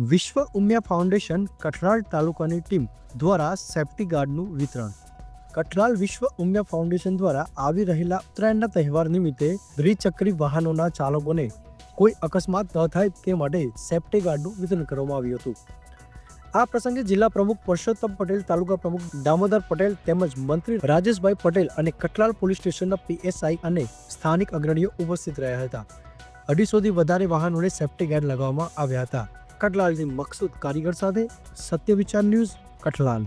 વિશ્વ ઉમિયા ફાઉન્ડેશન કઠરાલ તાલુકાની ટીમ દ્વારા સેફ્ટી ગાર્ડનું વિતરણ. કઠરાલ વિશ્વ ઉમિયા ફાઉન્ડેશન દ્વારા આવી રહેલા ઉત્તરાયણના તહેવાર નિમિત્તે દ્વિચક્રી વાહનોના ચાલકોને કોઈ અકસ્માત ન થાય તે માટે સેફ્ટી ગાર્ડનું વિતરણ કરવામાં આવ્યું હતું. આ પ્રસંગે જિલ્લા પ્રમુખ પુરુષોત્તમ પટેલ, તાલુકા પ્રમુખ દામોદર પટેલ તેમજ મંત્રી રાજેશભાઈ પટેલ અને કઠલાલ પોલીસ સ્ટેશનના પીએસઆઈ અને સ્થાનિક અગ્રણીઓ ઉપસ્થિત રહ્યા હતા. અઢીસોથી વધારે વાહનોને સેફ્ટી ગાર્ડ લગાવવામાં આવ્યા હતા. કઠલાલથી મકસૂદ કારીગર સાથે સત્ય વિચાર ન્યૂઝ કઠલાલ.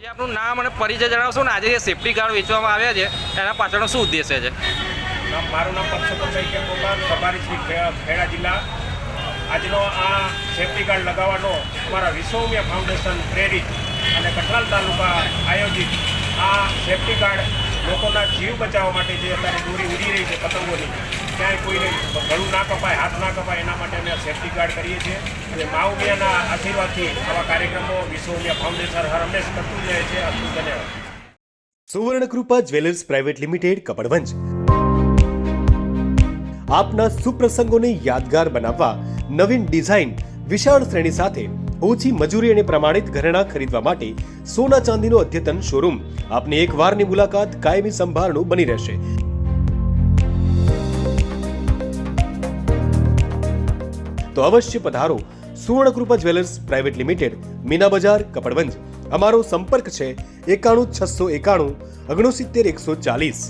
જે આપનું નામ અને પરિચય જણાવશો ને? આજે જે સેફ્ટી કાર્ડ વેચવામાં આવ્યા છે એના પાછળનો શું ઉદ્દેશ્ય છે? મારું નામ પરસોત્તમ સૈકે પોકાર પ્રભારી શ્રી ખેડા જિલ્લા. આજનો આ સેફ્ટી ગાર્ડ લગાવવાનો અમારા વિશ્વમિયા ફાઉન્ડેશન પ્રેરિત અને કઠલાલ તાલુકા આયોજિત આ સેફ્ટી ગાર્ડ લોકોના જીવ બચાવવા માટે જે અત્યારે દોરી ઉડી રહી છે પતંગોની. ક્યાંય કોઈને ગળું ના કપાય, હાથ ના કપાય, એના માટે અમે સેફ્ટી ગાર્ડ કરીએ છીએ. અને મા ઉમિયાના આશીર્વાદથી આવા કાર્યક્રમો વિશ્વમિયા ફાઉન્ડેશન હર હંમેશ કરતું જાય છે. અસ્તુ ધન્યવાદ Suvarnakrupa jewellers private limited, Kapadvanj. આપના સુપ્રસંગોને યાદગાર બનાવવા નવીન ડિઝાઇન વિશાળ શ્રેણી સાથે ઓછી મજૂરી અને પ્રમાણિત ઘરેણાં ખરીદવા માટે સોના ચાંદીનો અદ્યતન શોરૂમ આપની એક વારની મુલાકાત કાયમી સંભાળનું બની રહેશે. તો અવશ્ય પધારો Suvarnakrupa jewellers private limited, Meena Bazaar, Kapadvanj. અમારો સંપર્ક છે એકાણું છસો એકાણું ઓગણસિત્તેર એકસો ચાલીસ.